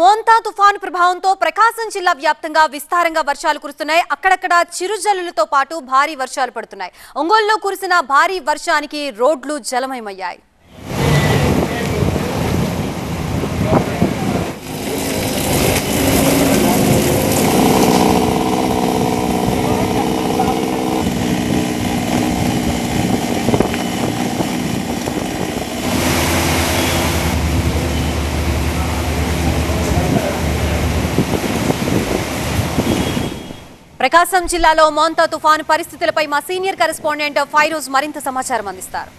మోంతా తుఫాను ప్రభావంతో ప్రకాశం జిల్లా వ్యాప్తంగా విస్తారంగా వర్షాలు కురుస్తున్నాయి. అక్కడక్కడ చిరుజల్లులతో పాటు భారీ వర్షాలు పడుతున్నాయి. ఒంగోలులో కురిసిన భారీ వర్షానికి రోడ్లు జలమయమయ్యాయి. ప్రకాశం జిల్లాలో మోంతా తుఫాను పరిస్థితులపై మా సీనియర్ కరెస్పాండెంట్ ఫైరోజ్ మరింత సమాచారం అందిస్తారు.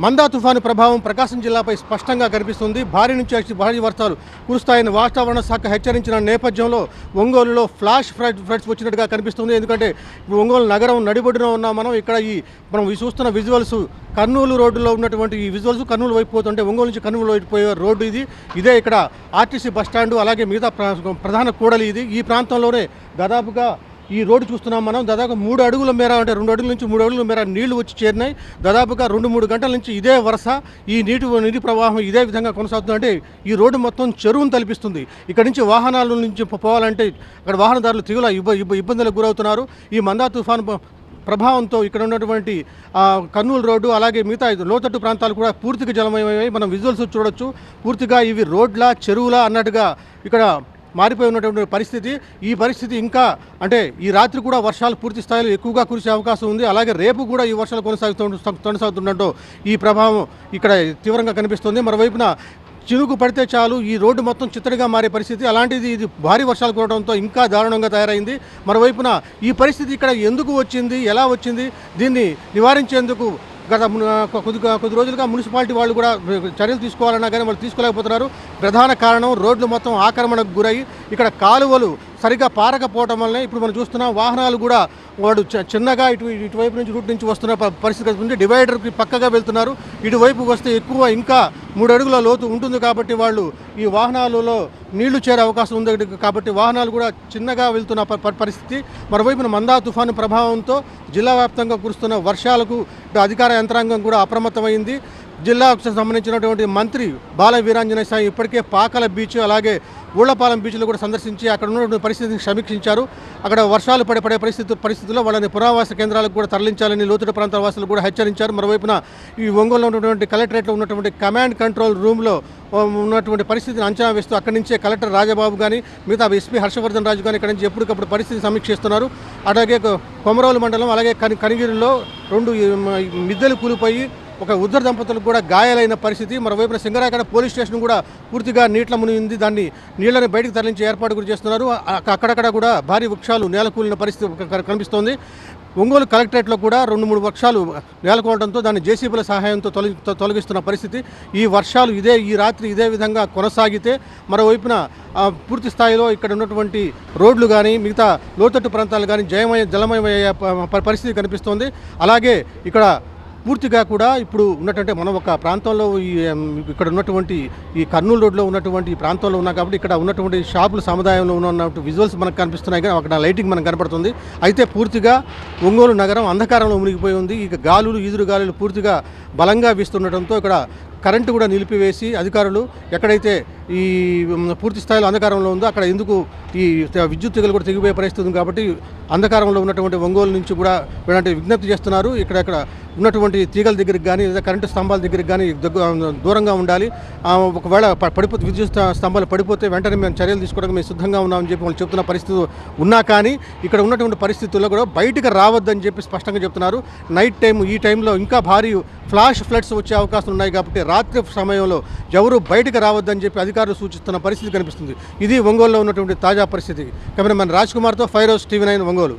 మందా తుఫాను ప్రభావం ప్రకాశం జిల్లాపై స్పష్టంగా కనిపిస్తుంది. భారీ నుంచి అతి భారీ వర్షాలు కురుస్తాయని వాతావరణ శాఖ హెచ్చరించిన నేపథ్యంలో ఒంగోలులో ఫ్లాష్ ఫ్లడ్ ఫ్లడ్స్ వచ్చినట్టుగా కనిపిస్తుంది. ఎందుకంటే ఒంగోలు నగరం నడిబొడ్డున ఉన్నాం మనం. ఇక్కడ ఈ మనం చూస్తున్న విజువల్స్ కర్నూలు రోడ్డులో ఉన్నటువంటి ఈ విజువల్స్ కర్నూలు వైపు పోతుంటే ఒంగోలు నుంచి కర్నూలు వైపు పోయే రోడ్డు ఇది. ఇదే ఇక్కడ ఆర్టీసీ బస్ అలాగే మిగతా ప్ర- ప్రధాన కూడలి ఇది. ఈ ప్రాంతంలోనే దాదాపుగా ఈ రోడ్డు చూస్తున్నాం మనం. దాదాపు మూడు అడుగుల మేర అంటే రెండు అడుగుల నుంచి మూడు అడుగుల మేర నీళ్ళు వచ్చి చేరినాయి. దాదాపుగా రెండు మూడు గంటల నుంచి ఇదే వరుస. ఈ నీటి నీటి ప్రవాహం ఇదే విధంగా కొనసాగుతుందంటే ఈ రోడ్డు మొత్తం చెరువును తలపిస్తుంది. ఇక్కడ నుంచి వాహనాల నుంచి పోవాలంటే అక్కడ వాహనదారులు తీవ్ర ఇబ్బ ఇబ్బ- ఇబ్బందులకు గురవుతున్నారు. ఈ మందా తుఫాను ప్రభావంతో ఇక్కడ ఉన్నటువంటి కర్నూలు రోడ్డు అలాగే మిగతా ఇది లోతట్టు ప్రాంతాలు కూడా పూర్తిగా జలమయమై మనం విజువల్స్ చూడొచ్చు. పూర్తిగా ఇవి రోడ్ల చెరువుల అన్నట్టుగా ఇక్కడ మారిపోయి ఉన్నటువంటి పరిస్థితి. ఈ పరిస్థితి ఇంకా అంటే ఈ రాత్రి కూడా వర్షాలు పూర్తి స్థాయిలో ఎక్కువగా కురిసే అవకాశం ఉంది. అలాగే రేపు కూడా ఈ వర్షాలు కొనసాగుతూ కొనసాగుతుండటం ఈ ప్రభావం ఇక్కడ తీవ్రంగా కనిపిస్తుంది. మరోవైపున చినుకు పడితే చాలు ఈ రోడ్డు మొత్తం చిత్తడిగా మారే పరిస్థితి. అలాంటిది ఇది భారీ వర్షాలు కురవడంతో ఇంకా దారుణంగా తయారైంది. మరోవైపున ఈ పరిస్థితి ఇక్కడ ఎందుకు వచ్చింది? ఎలా వచ్చింది? దీన్ని నివారించేందుకు గత కొద్ది కొద్ది రోజులుగా మున్సిపాలిటీ వాళ్ళు కూడా చర్యలు తీసుకోవాలన్నా కానీ వాళ్ళు తీసుకోలేకపోతున్నారు. ప్రధాన కారణం రోడ్లు మొత్తం ఆక్రమణకు గురై ఇక్కడ కాలువలు సరిగ్గా పారకపోవటం వల్లనే ఇప్పుడు మనం చూస్తున్నాం వాహనాలు కూడా వాడు చిన్నగా ఇటు ఇటువైపు నుంచి రూట్ నుంచి వస్తున్న పరిస్థితి ఉంది డివైడర్కి పక్కగా వెళ్తున్నారు. ఇటువైపు వస్తే ఎక్కువ ఇంకా మూడు అడుగుల లోతు ఉంటుంది కాబట్టి వాళ్ళు ఈ వాహనాలలో నీళ్ళు చేరే అవకాశం ఉంది. కాబట్టి వాహనాలు కూడా చిన్నగా వెళ్తున్న పరిస్థితి. మరోవైపున మందా తుఫాను ప్రభావంతో జిల్లా వ్యాప్తంగా కురుస్తున్న వర్షాలకు అధికార యంత్రాంగం కూడా అప్రమత్తమైంది. జిల్లాకు సంబంధించినటువంటి మంత్రి బాల వీరాంజనేయ స్వామి ఇప్పటికే పాకల బీచ్ అలాగే ఊళ్ళపాలెం బీచ్లు కూడా సందర్శించి అక్కడ ఉన్నటువంటి పరిస్థితిని సమీక్షించారు. అక్కడ వర్షాలు పడే పడే పరిస్థితి పరిస్థితుల్లో వాళ్ళని పురావాస కేంద్రాలకు కూడా తరలించాలని లోతుట ప్రాంతాల వాసులు కూడా హెచ్చరించారు. మరోవైపున ఈ ఒంగోలులో ఉన్నటువంటి కలెక్టరేట్లో ఉన్నటువంటి కమాండ్ కంట్రోల్ రూమ్లో ఉన్నటువంటి పరిస్థితిని అంచనా వేస్తూ అక్కడి నుంచే కలెక్టర్ రాజబాబు కానీ మిగతా ఎస్పీ హర్షవర్ధన్ రాజు కానీ ఇక్కడి నుంచి ఎప్పటికప్పుడు పరిస్థితి సమీక్షిస్తున్నారు. అలాగే కొమరోలు మండలం అలాగే కని కనిగిరిలో రెండు మిద్దెలు కూలిపోయి ఒక ఉద్దర దంపతులకు కూడా గాయాలైన పరిస్థితి. మరోవైపున సింగరాయగడ పోలీస్ స్టేషన్ కూడా పూర్తిగా నీట్ల మునిగింది. దాన్ని నీళ్ళను బయటకు తరలించే ఏర్పాటు కూడా చేస్తున్నారు. అక్కడక్కడ కూడా భారీ వృక్షాలు నేలకూలిన పరిస్థితి కనిపిస్తోంది. ఒంగోలు కలెక్టరేట్లో కూడా రెండు మూడు వృక్షాలు నేలకొనడంతో దాన్ని జేసీబీల సహాయంతో తొలగి తొలగిస్తున్న పరిస్థితి. ఈ వర్షాలు ఇదే ఈ రాత్రి ఇదే విధంగా కొనసాగితే మరోవైపున పూర్తి స్థాయిలో ఇక్కడ ఉన్నటువంటి రోడ్లు కానీ మిగతా లోతట్టు ప్రాంతాలు కానీ జయమయ జలమయమయ్యే పరిస్థితి కనిపిస్తోంది. అలాగే ఇక్కడ పూర్తిగా కూడా ఇప్పుడు ఉన్నటువంటి మనం ఒక ప్రాంతంలో ఈ ఇక్కడ ఉన్నటువంటి ఈ కర్నూలు రోడ్లో ఉన్నటువంటి ఈ ప్రాంతంలో ఉన్నాం కాబట్టి ఇక్కడ ఉన్నటువంటి షాపుల సముదాయంలో ఉన్న ఉన్నటువంటి విజువల్స్ మనకు కనిపిస్తున్నాయి కానీ అక్కడ లైటింగ్ మనకు కనపడుతుంది. అయితే పూర్తిగా ఒంగోలు నగరం అంధకారంలో మునిగిపోయి ఉంది. ఇక గాలులు ఈదురు గాలులు పూర్తిగా బలంగా వీస్తుండటంతో ఇక్కడ కరెంటు కూడా నిలిపివేసి అధికారులు ఎక్కడైతే ఈ పూర్తి స్థాయిలో అంధకారంలో ఉందో అక్కడ ఎందుకు ఈ విద్యుత్ తీగలు కూడా తెగిపోయే పరిస్థితి ఉంది కాబట్టి అంధకారంలో ఉన్నటువంటి ఒంగోలు నుంచి కూడా ఇలాంటి విజ్ఞప్తి చేస్తున్నారు. ఇక్కడ ఇక్కడ ఉన్నటువంటి తీగల దగ్గరికి కానీ లేదా కరెంటు స్తంభాల దగ్గరికి కానీ దగ్గర దూరంగా ఉండాలి. ఒకవేళ పడిపోతే విద్యుత్ స్తంభాలు పడిపోతే వెంటనే మేము చర్యలు తీసుకోవడానికి మేము సిద్ధంగా ఉన్నామని చెప్పి వాళ్ళు చెప్తున్న పరిస్థితి ఉన్నా కానీ ఇక్కడ ఉన్నటువంటి పరిస్థితుల్లో కూడా బయటకు రావద్దని చెప్పి స్పష్టంగా చెప్తున్నారు. నైట్ టైం ఈ టైంలో ఇంకా భారీ ఫ్లాష్ ఫ్లడ్స్ వచ్చే అవకాశం ఉన్నాయి కాబట్టి రాత్రి సమయంలో ఎవరు బయటకు రావద్దని చెప్పి అధికారులు సూచిస్తున్న పరిస్థితి కనిపిస్తుంది. ఇది ఒంగోలులో ఉన్నటువంటి తాజా పరిస్థితి. కెమెరామెన్ రాజ్ కుమార్తో ఫైరోస్ టీవీ నైన్ ఒంగోలు.